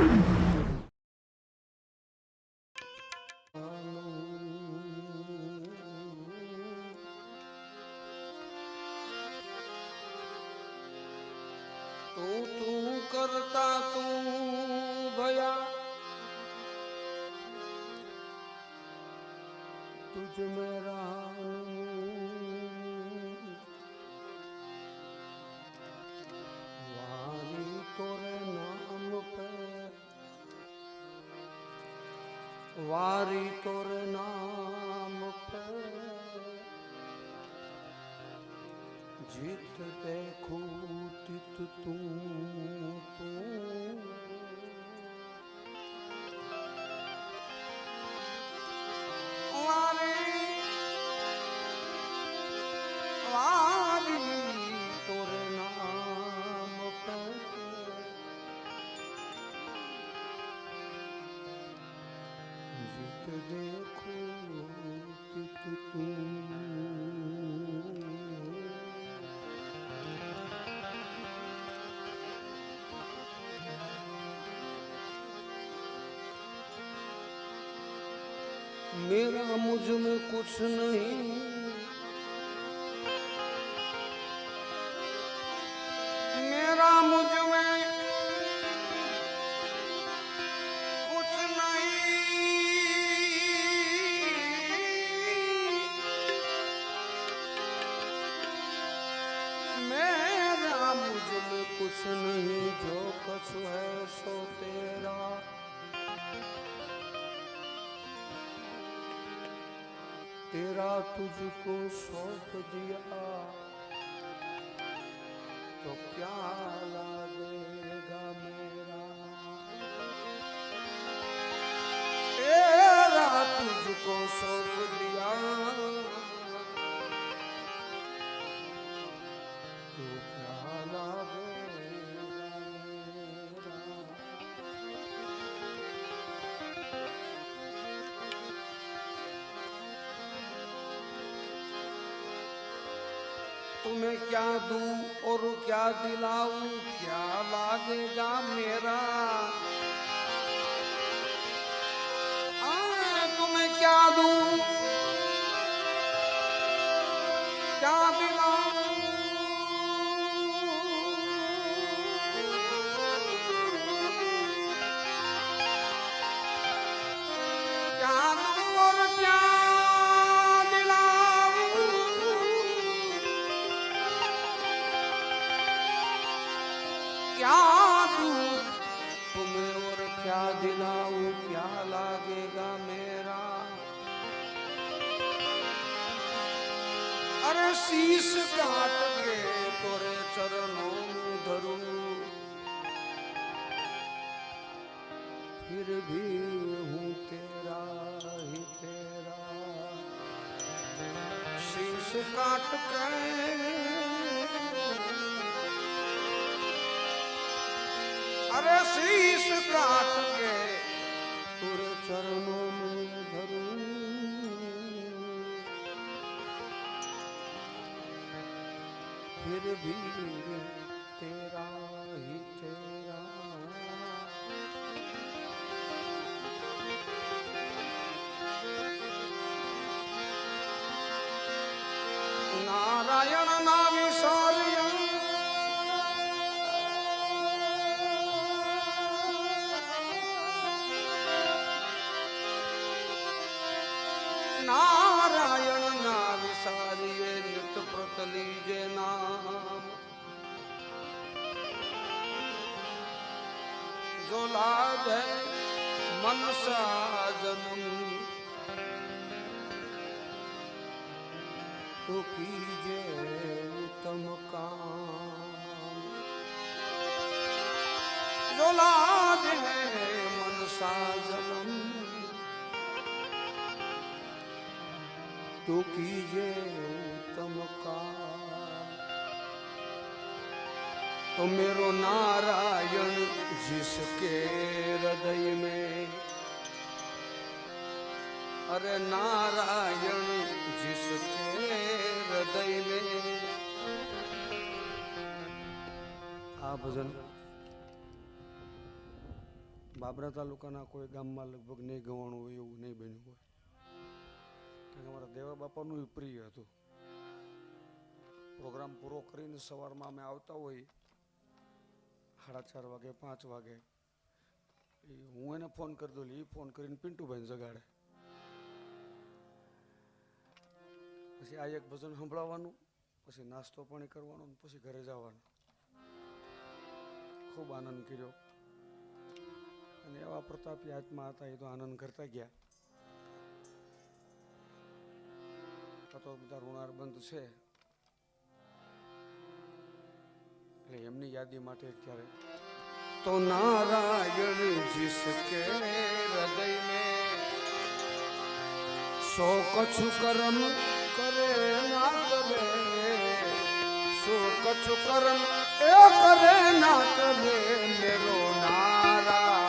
Mm-hmm. વારી તોર નામ જીત તે ખૂટ તું તું મુજમે કુછ નહીં મેરા મુજમે કુછ નહીં મેરા મુજમે કુછ નહીં જો કછ હૈ સો તેરા तेरा तेरा तुझको सौंप दिया तो क्या लागेगा मेरा तेरा तुझको सौंप दिया तुम्हें क्या दूं और क्या दिलाऊं क्या लागेगा मेरा आ, तुम्हें क्या दूं હાટકે તોરે ચરણો ધરું ફિર ભી હું તેરા હી તેરા શીશ કાટકે અરે શીશ કાટકે તોરે ચરણો ધરું काट के तुरे चरणों में धरूं फिर भी तेरा ही तेरा નારાયણ ના નારાયણ ના વિસારીએ નિત પ્રતલી જે નામ જો લાભે મનસાજનું તો કીજે ઉત્તમ કામ જો લાભે મનસાજનું તો કીજે ઉત્તમ કામ तो मेरो नारायण जिसके हृदय में अरे नारायण जिसके हृदय में આ ભજન બાબરા તાલુકાના કોઈ ગામમાં લગભગ નહીં ગવાણું હોય એવું નહીં બન્યું હોય કારણ કે અમારા દેવા બાપાનું ય પ્રિય હતું પ્રોગ્રામ પૂરો કરીને સવારમાં અમે આવતા હોય સાડા ચાર વાગે, પાંચ વાગે. એ હું એને ફોન કરી દઉં એ ફોન કરીને પિન્ટુભાઈને જગાડે. પછી આ એક ભજન સંભળાવવાનું, પછી નાસ્તો પાણી કરવાનો પછી ઘરે જવાનું. ખૂબ આનંદ કર્યો. અને એવા પ્રતાપી આત્મા હતા, એ તો આનંદ કરતા ગયા. આ તો બધા ઋણાર બંધ છે. એટલે એમની યાદી માટે અત્યારે તો નારાયણ जिसके हृदय में सो कछु कर्म करे ना करे सो कछु कर्म ए करे ना करे मेरो नारायण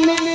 me, me.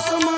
awesome.